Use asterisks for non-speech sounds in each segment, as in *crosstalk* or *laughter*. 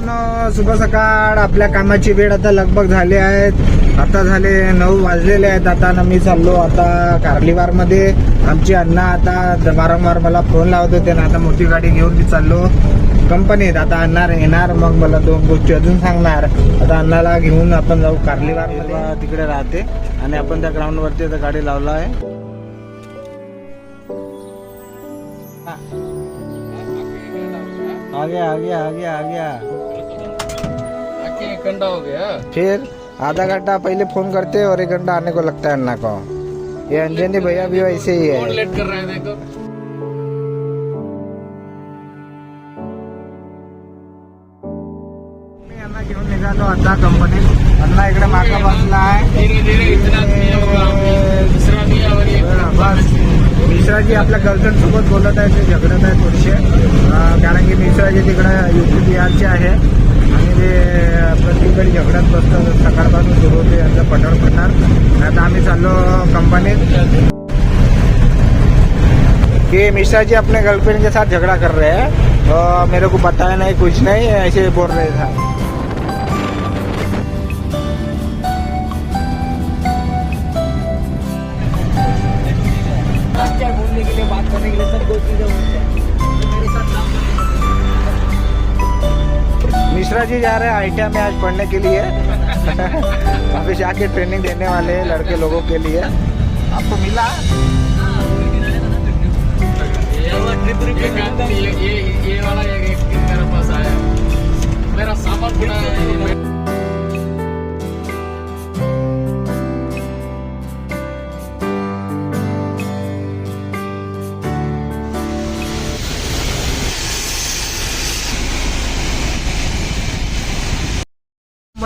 मित्रांनो शुभ सकाळ. आपल्या कामाची वेळ आता लगभग झाली आहेत. आता झाले नऊ वाजलेले आहेत. आता ना मी चाललो आता कार्लिवारमध्ये. आमची अण्णा आता वारंवार मला फोन लावत होते ना आता मोठी गाडी घेऊन मी चाललो. कंपनीत आता अण्णा येणार मग मला दोन गोष्टी अजून सांगणार. आता अण्णाला घेऊन आपण जाऊ कार्लिवारमध्ये. तिकडे राहते. आणि आपण त्या ग्राउंड वरती आता गाडी लावला आहे. आ गया आ गया आ गया आ गया एक घंटा हो गया? फिर आधा घंटा पहले फोन करते और एक घंटा आने को लगता है अन्ना को। ये अंजनी भैया भी वैसे ही है। लेट कर रहे हैं देखो। मी यांना घेऊन निघालो आता कंपनीत अण्णा इकडे मागा बसला आहे. ये बस. मिश्राजी आपल्या गर्लफ्रेंड सोबत बोलत आहे ते झगडत आहे थोडेसे. कारण की मिश्राजी तिकडे युपी बिहारचे आहे. जे ते झगडत बसतात सकाळपासून सुरू होते यांचं पठार पडणार आता आम्ही चाललो कंपनीत. ये मिश्रा जी अपने गर्लफ्रेंड के साथ झगड़ा कर रहे हैं. मेरे को बताया नहीं कुछ नहीं ऐसे बोल रहे था मिश्रा जी जा रहे हैं आईटीआई में आज पढ़ने के लिए। *laughs* अभी जाके ट्रेनिंग देने वाले हैं लड़के लोगों के लिए। आपको मिला? ये ये वाला एक मेरा सामान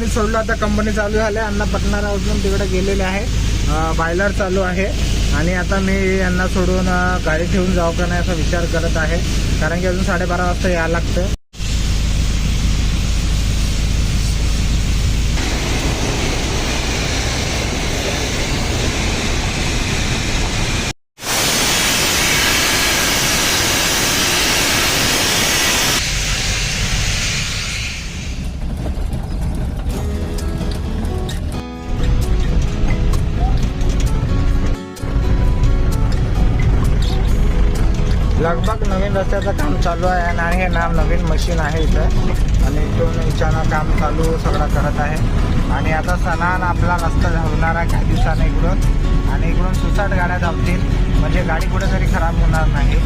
कंपनी सोडलं आता कंपनी चालू झाली अण्णा पटणारा अजून तिकडे गेलेले आहे. बायलर चालू आहे. आणि आता मी यांना सोडून गाडी ठेवून जाऊ का नाही असा विचार करत आहे. कारण की अजून साडेबारा वाजता यायला लागतं. लगभग नवीन रस्त्याचं काम चालू आहे आणि हे नाव नवीन मशीन आहे इथं. आणि दोन इच्छानं काम चालू सगळं करत आहे. आणि आता सणान आपला रस्ता धावणार आहे काही दिवसाने इकडून. आणि इकडून सुसाट गाड्या धावतील म्हणजे गाडी कुठेतरी खराब होणार नाही.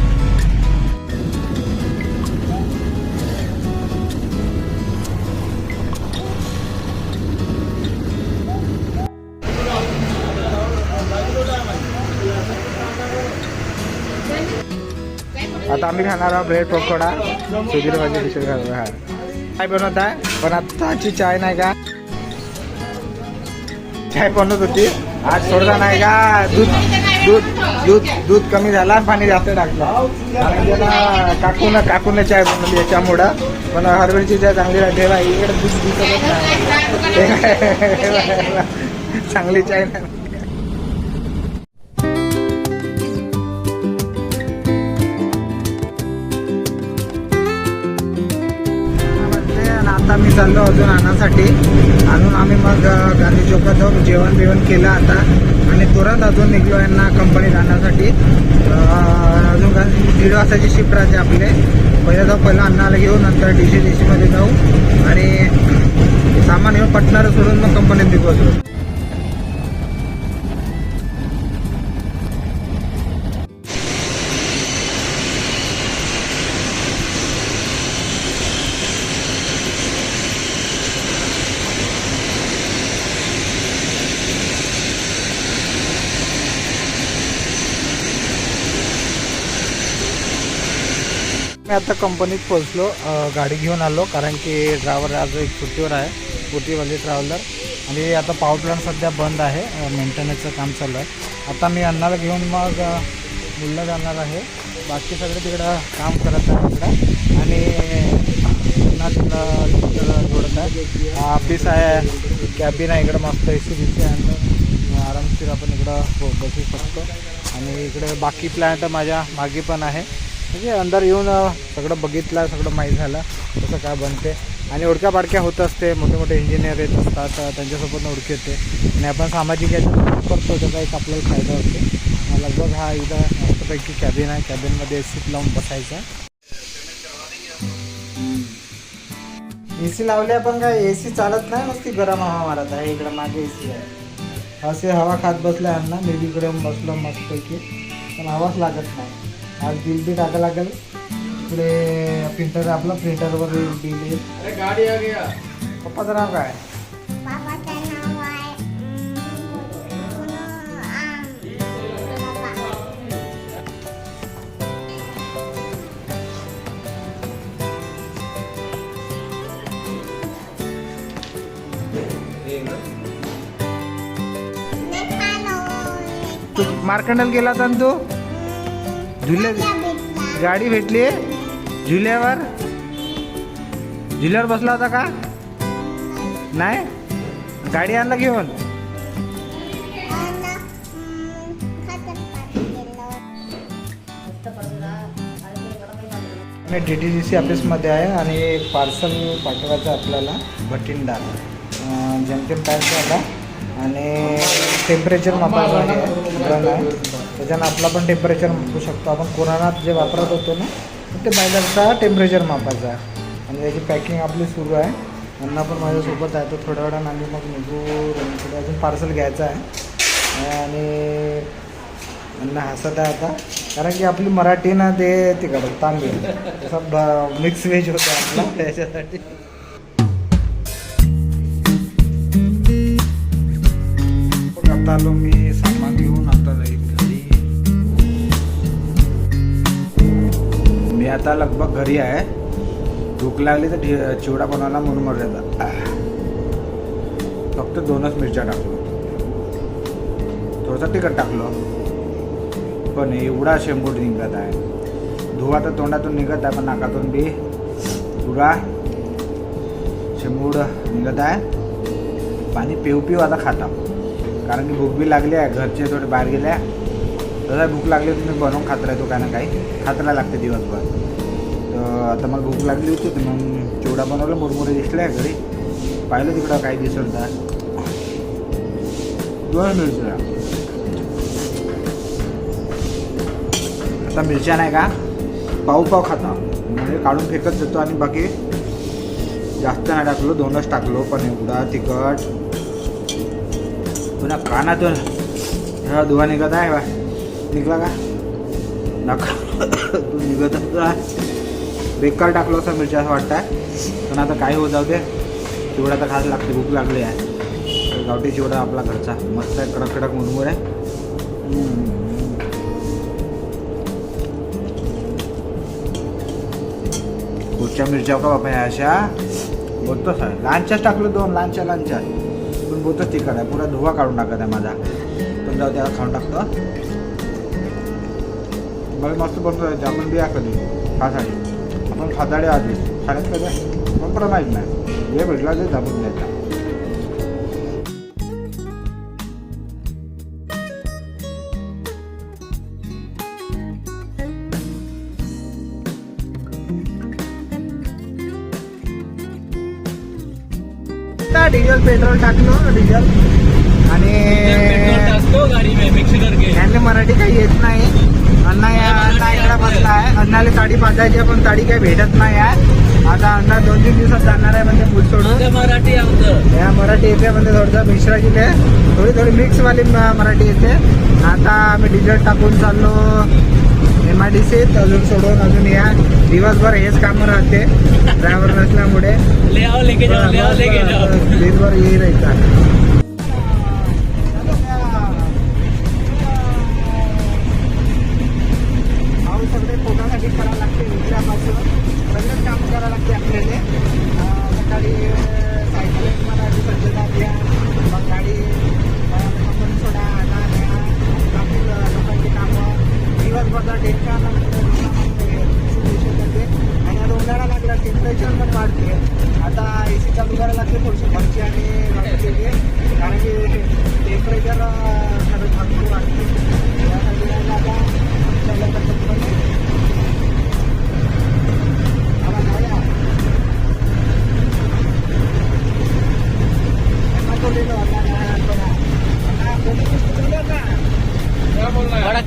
आता आम्ही खाणार आहोत ब्रेड पकोडा. सुधीर भाजी दुसरी खाणार हा काय बनवत आहे? पण आत्ताची चाय नाही का? चाय बनवत होती. आज सोडता नाही का? दूध दूध दूध दूध कमी झाला पाणी जास्त टाकलं. कारण त्याला काकून काकून चाय बनवली याच्यामुळं. पण हरभरीची चाय चांगली राहते बा इकडे दूध दिसतच नाही चांगली चाय नाही. आम्ही मी चाललो अजून आणण्यासाठी आणून आम्ही मग गांधी चौकात जाऊन जेवण बिवण केलं आता. आणि तुरंत अजून निघलो यांना कंपनीत जाण्यासाठी. अजून गांधी दीड वाजताची शिफ्ट राहते आपले. पहिले जाऊ पहिलं अन्नाला घेऊ नंतर डी सी डी सीमध्ये जाऊ. आणि सामान येऊन पटणारं सोडून मग कंपनीत निघू आता कंपनीत पोहोचलो गाडी घेऊन आलो कारण की ड्रायव्हर आज एक सुट्टीवर आहे स्कूटीवाली ट्रॅव्हलर आणि आता पावर प्लांट सध्या बंद आहे मेंटेनन्सचं काम चालू आहे. आता मी अन्नाला घेऊन मग अ, जाणार आहे. बाकी सगळे तिकडं काम करत आहे तिकडं. आणि अन्ना तिकडं जोडत आहे. ऑफिस आहे कॅबिन आहे इकडं मस्त ए सी बीसी आहे. आरामशीर आपण इकडं बसू शकतो. आणि इकडे बाकी प्लॅन्ट माझ्या मागे पण आहे. म्हणजे अंदर येऊन सगळं बघितलं सगळं माहीत झालं कसं काय बनते. आणि ओळख्या पाडक्या होत असते मोठे मोठे इंजिनियर येत असतात त्यांच्यासोबत ओळखी होते आणि आपण सामाजिक याच्यात करतो त्याचा एक आपल्याला फायदा होतो. लगभग हा इथं मस्तपैकी कॅबिन आहे. कॅबिनमध्ये ए सीत लावून बसायचं. ए सी लावले आपण काय ए सी चालत नाही नुसती गरम हवा मारत आहे. इकडं मागे ए सी आहे. असे हवा खात बसल्या अण्णा मी तिकडे बसलो मस्तपैकी. पण आवाज लागत नाही. आज बिल बी टाका लागेल. इकडे प्रिंटर आपलं प्रिंटरवर बिल येईल अरे गाडी आ गया. पप्पाचं नाव काय? तू मार्कंडल गेला ना तू? झुल्या गाडी भेटली. झुल्यावर. झुल्यावर बसला होता का? नाही? गाडी आणला घेऊन. मी डी टी डी सी ऑफिसमध्ये आहे आणि पार्सल पाठवायचं आपल्याला भटिंडा. जेमतेम पॅक झाला. आणि टेम्परेचर मापायचं आहे. त्याच्यानं आपला पण टेम्परेचर मापू शकतो. आपण कोरोनात जे वापरत होतो ना ते बायलरचा टेम्परेचर मापायचा. आहे आणि त्याची पॅकिंग आपली सुरू आहे. त्यांना पण माझ्यासोबत आहे तो थोड्या वेळानं आम्ही मग निघू. अजून पार्सल घ्यायचं आहे. आणि त्यांना हसत आहे आता. कारण की आपली मराठी ना ते तिकडं तांबील तसं मिक्स व्हेज होतं आपला त्याच्यासाठी. आता आलो मी. आता लगभग घरी आहे. भूक लागली तर ढि- चिवडा बनवायला म्हणून जातात फक्त दोनच मिरच्या टाकलो. थोडंसं तिखट टाकलो. पण एवढा शेंबूट निघत आहे. धुवा तर तोंडातून निघत आहे पण नाकातून बी. पुरा शेंबूड निघत आहे. पाणी पिऊ पिऊ आता खाता. कारण की भूक बी लागली आहे घरचे थोडे बाहेर गेल्या दादा भूक लागली होती मी बनवून खात राहतो काय ना काही खात लागते दिवसभर. तर आता मला भूक लागली होती तर मग चिवडा बनवलं मुरमुरे दिसले घरी. पाहिलं तिकडं काही दिसत नाही दोन मिरच्या आता मिरच्या नाही का? पाव पाव खाता. म्हणजे काढून फेकत जातो आणि बाकी जास्त नाही टाकलो दोनच टाकलो पण एवढा तिखट. पुन्हा कानातून. हा धुवा निघत आहे बा निघला का? नका. तू निघत बेकार टाकलो असं मिरच्या असं वाटतं पण आता काय हो जाऊ दे. चिवडा तर खायला लागते भूक लागली आहे. गावठी चिवडा आपला घरचा. मस्त आहे कडक कडक मुरमुर आहे. पुढच्या मिरच्या का बाबा अशा? बोलतोच आहे लहानच्याच टाकलो दोन लहानच्या लहानच्या पण बोलतोच तिखट आहे. पुरा धुवा काढून टाकत आहे माझा. पण जाऊ त्याला खाऊन टाकतो. मला मस्त बनतो आहे आपण बिया कधी खासाठी आपण खादाडे आधी शाळेत कधी पण पण माहीत नाही वेळ भेटला ते दाबून द्यायचा डिझेल पेट्रोल टाकलो डिझेल आणि पेट्रोल टाकतो गाडी में मिक्स करके यांना मराठी काही येत नाही. अण्णा या अण्णाला साडी बांधायची पण साडी काही भेटत नाही आहे. आता अण्णा दोन तीन दिवसात जाणार आहे म्हणजे फुल सोडून. मराठी या मराठी येते म्हणजे थोडंसं मिश्रा जिल्हे थोडी थोडी मिक्सवाली मराठी येते. आता आम्ही डिझेल टाकून चाललो. एम आय डी सीत अजून सोडून अजून या. दिवसभर हेच कामं राहते. ड्रायव्हर नसल्यामुळे. दिवसभर येईल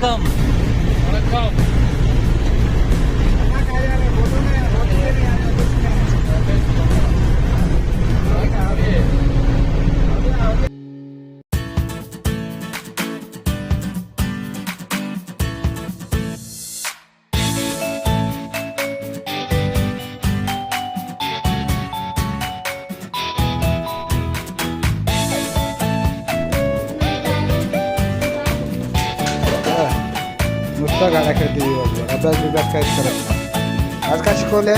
Welcome. गाड्या खेळते दिवसभर अभ्यास बिभ्यास काहीच करत नाही. आज काय शिकवले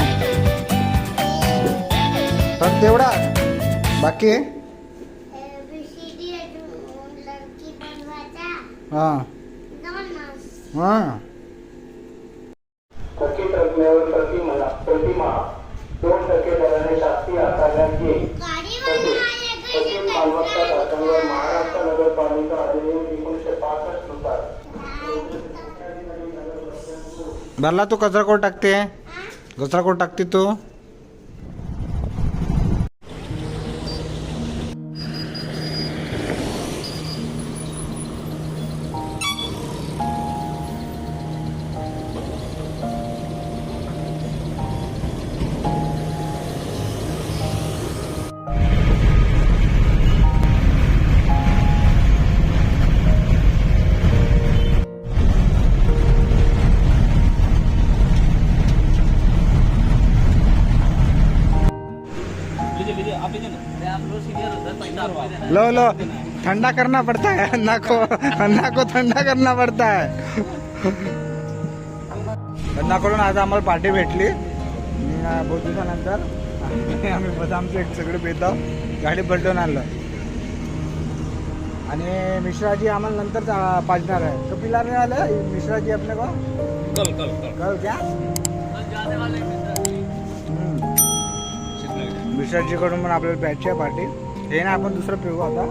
फक्त तेवढा. बाकी? हां. हां. प्रतिमा दोन टक्के दराने येईल. भरला तू कचरा कोण टाकते? कचरा कोण टाकते तू? Low low. ठंडा करना पड़ता है अन्ना को अन्ना को थंडा करना पड़ता है। अन्नाकडून आज आम्हाला पार्टी भेटली. बहुत दिवसानंतर आम्ही बदामचे एक सगळे पेतो गाडी पलटून आणलं. आणि मिश्राजी आम्हाला नंतर पाजणार आहे. तो पिला नाही आलं? मिश्राजी आपल्या को कल कल कल. क्या? मिश्राजीकडून पण आपल्याला प्यायची आहे पार्टी. हे ना आपण दुसरं पिऊ आता